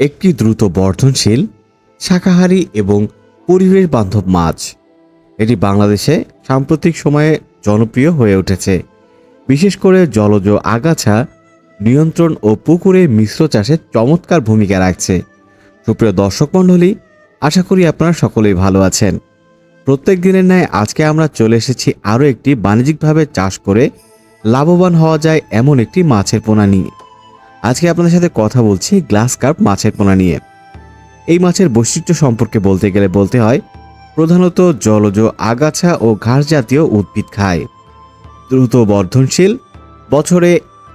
একটি দ্রুত বর্ধনশীল, শাকাহারী এবং পরিবেশ বান্ধব মাছ। এটি বাংলাদেশে সাম্প্রতিক সময়ে জনপ্রিয় হয়ে উঠেছে। বিশেষ করে জলজ আগাছা নিয়ন্ত্রণ ও পুকুরে মিশ্র চাষে চমৎকার ভূমিকা রাখছে। সুপ্রিয় দর্শক মণ্ডলী, আশা করি আপনারা সকলেই ভালো আছেন। প্রত্যেক দিনের ন্যায় আজকে আমরা চলে এসেছি আরও একটি বাণিজ্যিকভাবে চাষ করে লাভবান হওয়া যায় এমন একটি মাছের পোনা নিয়ে। আজকে আপনাদের সাথে কথা বলছি গ্লাস কার্প মাছের পোনা নিয়ে। এই মাছের বৈশিষ্ট্য সম্পর্কে বলতে গেলে বলতে হয়, প্রধানত জলজ আগাছা ও ঘাস জাতীয় উদ্ভিদ খায়। দ্রুত বর্ধনশীল, বছরে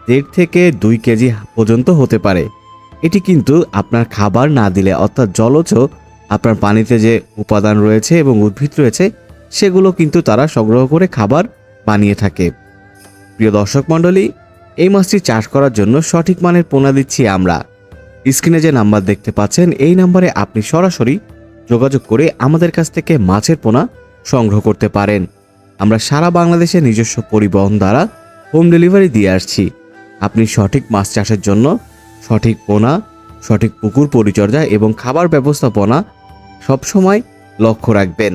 দেড় থেকে দুই কেজি পর্যন্ত হতে পারে। এটি কিন্তু আপনার খাবার না দিলে, অর্থাৎ জলজ আপনার পানিতে যে উপাদান রয়েছে এবং উদ্ভিদ রয়েছে, সেগুলো কিন্তু তারা সংগ্রহ করে খাবার বানিয়ে থাকে। প্রিয় দর্শক মণ্ডলী এই মাছটি চাষ করার জন্য সঠিক মানের পোনা দিচ্ছি আমরা। স্ক্রিনে যে নাম্বার দেখতে পাচ্ছেন, এই নাম্বারে আপনি সরাসরি যোগাযোগ করে আমাদের কাছ থেকে মাছের পোনা সংগ্রহ করতে পারেন। আমরা সারা বাংলাদেশে নিজস্ব পরিবহন দ্বারা হোম ডেলিভারি দিয়ে আসছি। আপনি সঠিক মাছ চাষের জন্য সঠিক পোনা, সঠিক পুকুর পরিচর্যা এবং খাবার ব্যবস্থাপনা সবসময় লক্ষ্য রাখবেন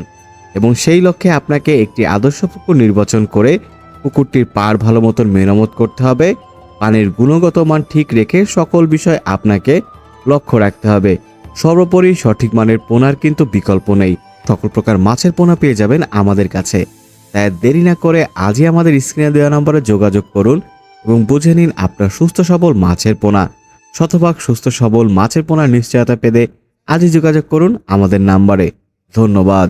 এবং সেই লক্ষ্যে আপনাকে একটি আদর্শ পুকুর নির্বাচন করে পুকুরটির পার ভালো মতন মেরামত করতে হবে। পানির গুণগত মান ঠিক রেখে সকল বিষয় আপনাকে লক্ষ্য রাখতে হবে। সর্বোপরি সঠিক মানের পোনার কিন্তু বিকল্প নেই। সকল প্রকার মাছের পোনা পেয়ে যাবেন আমাদের কাছে। তাই দেরি না করে আজই আমাদের স্ক্রিনে দেওয়া নম্বরে যোগাযোগ করুন এবং বুঝে নিন আপনার সুস্থ সবল মাছের পোনা। শতভাগ সুস্থ সবল মাছের পোনার নিশ্চয়তা পেতে আজই যোগাযোগ করুন আমাদের নাম্বারে। ধন্যবাদ।